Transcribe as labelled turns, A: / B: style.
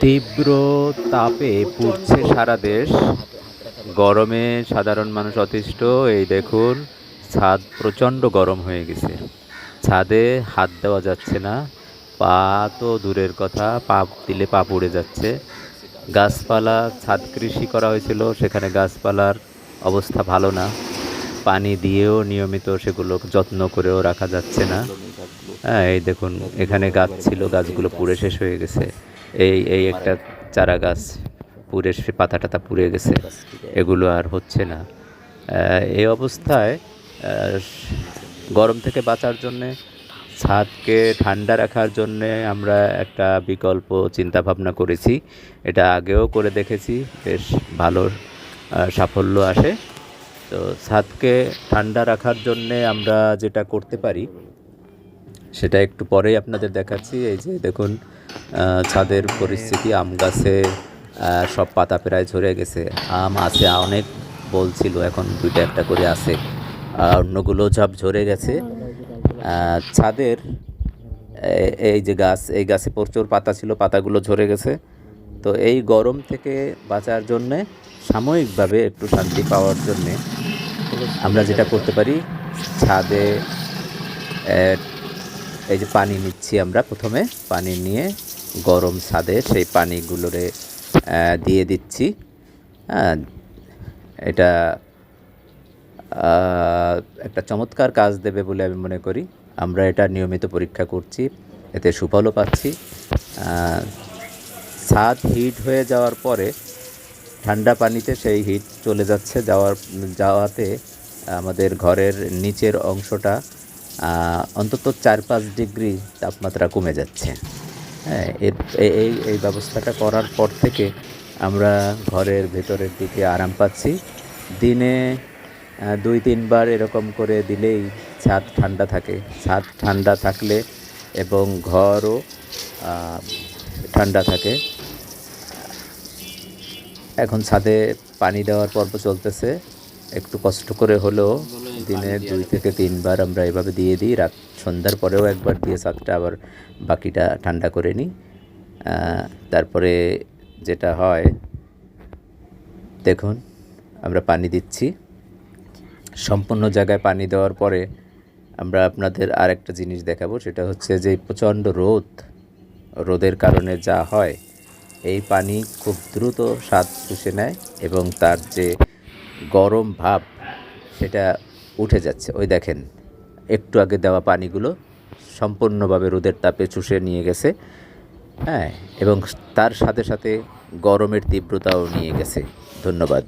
A: তীব্র তাপে পুড়ছে সারা দেশ। গরমে সাধারণ মানুষ অতিষ্ঠ। এই দেখুন, ছাদ প্রচণ্ড গরম হয়ে গেছে। ছাদে হাত দেওয়া যাচ্ছে না। পা তো দূরের কথা, পা দিলে পা পুড়ে যাচ্ছে। গাছপালা, ছাদ কৃষি করা হয়েছিল, সেখানে গাছপালার অবস্থা ভালো না। পানি দিয়েও নিয়মিত সেগুলো যত্ন করেও রাখা যাচ্ছে না। হ্যাঁ এই দেখুন, এখানে গাছ ছিল, গাছগুলো পুড়ে শেষ হয়ে গেছে। এই এই একটা চারা গাছ পুড়ে সে পাতা টাতা পুড়ে গেছে। এগুলো আর হচ্ছে না। এই অবস্থায় গরম থেকে বাঁচার জন্যে, ছাদকে ঠান্ডা রাখার জন্যে আমরা একটা বিকল্প চিন্তা ভাবনা করেছি। এটা আগেও করে দেখেছি, বেশ ভালো সাফল্য আসে। তো ছাদকে ঠান্ডা রাখার জন্যে আমরা যেটা করতে পারি, সেটা একটু পরেই আপনাদের দেখাচ্ছি। এই যে দেখুন ছাদের পরিস্থিতি, আম গাছে সব পাতা প্রায় ঝরে গেছে। আম আছে, অনেক বলছিল এখন দুইটা একটা করে আছে। অন্যগুলো সব ঝরে গেছে। ছাদের এই যে গাছ, এই গাছে প্রচুর পাতা ছিল, পাতাগুলো ঝরে গেছে। তো এই গরম থেকে বাঁচার জন্যে, সাময়িকভাবে একটু শান্তি পাওয়ার জন্যে আমরা যেটা করতে পারি, ছাদে এই যে পানি নিচ্ছি আমরা প্রথমে। পানি নিয়ে গরম ছাদে সেই পানিগুলোরে দিয়ে দিচ্ছি। হ্যাঁ এটা একটা চমৎকার কাজ দেবে বলে আমি মনে করি। আমরা এটা নিয়মিত পরীক্ষা করছি, এতে সুফলও পাচ্ছি। ছাদ হিট হয়ে যাওয়ার পরে ঠান্ডা পানিতে সেই হিট চলে যাচ্ছে। যাওয়ার, যাওয়াতে আমাদের ঘরের নিচের অংশটা অন্তত চার পাঁচ ডিগ্রি তাপমাত্রা কমে যাচ্ছে। হ্যাঁ এই এই ব্যবস্থাটা করার পর থেকে আমরা ঘরের ভেতরের দিকে আরাম পাচ্ছি। দিনে দুই, তিনবার এরকম করে দিলেই ছাদ ঠান্ডা থাকে। ছাদ ঠান্ডা থাকলে এবং ঘরও ঠান্ডা থাকে। এখন ছাদে পানি দেওয়ার পর্ব চলতেছে। একটু কষ্ট করে হলেও দিনে দুই থেকে তিনবার আমরা এভাবে দিয়ে দিই। রাত সন্ধ্যার পরেও একবার দিয়ে ছাদটা আবার বাকিটা ঠান্ডা করে নিই। তারপরে যেটা হয়, দেখুন, আমরা পানি দিচ্ছি। সম্পূর্ণ জায়গায় পানি দেওয়ার পরে আমরা আপনাদের আরেকটা জিনিস দেখাবো, সেটা হচ্ছে যে প্রচণ্ড রোদ, রোদের কারণে যা হয়, এই পানি খুব দ্রুত স্বাদ শুষে নেয় এবং তার যে গরম ভাব সেটা উঠে যাচ্ছে। ওই দেখেন, একটু আগে দেওয়া পানিগুলো সম্পূর্ণভাবে রোদের তাপে চুষে নিয়ে গেছে হ্যাঁ এবং তার সাথে সাথে গরমের তীব্রতাও নিয়ে গেছে। ধন্যবাদ।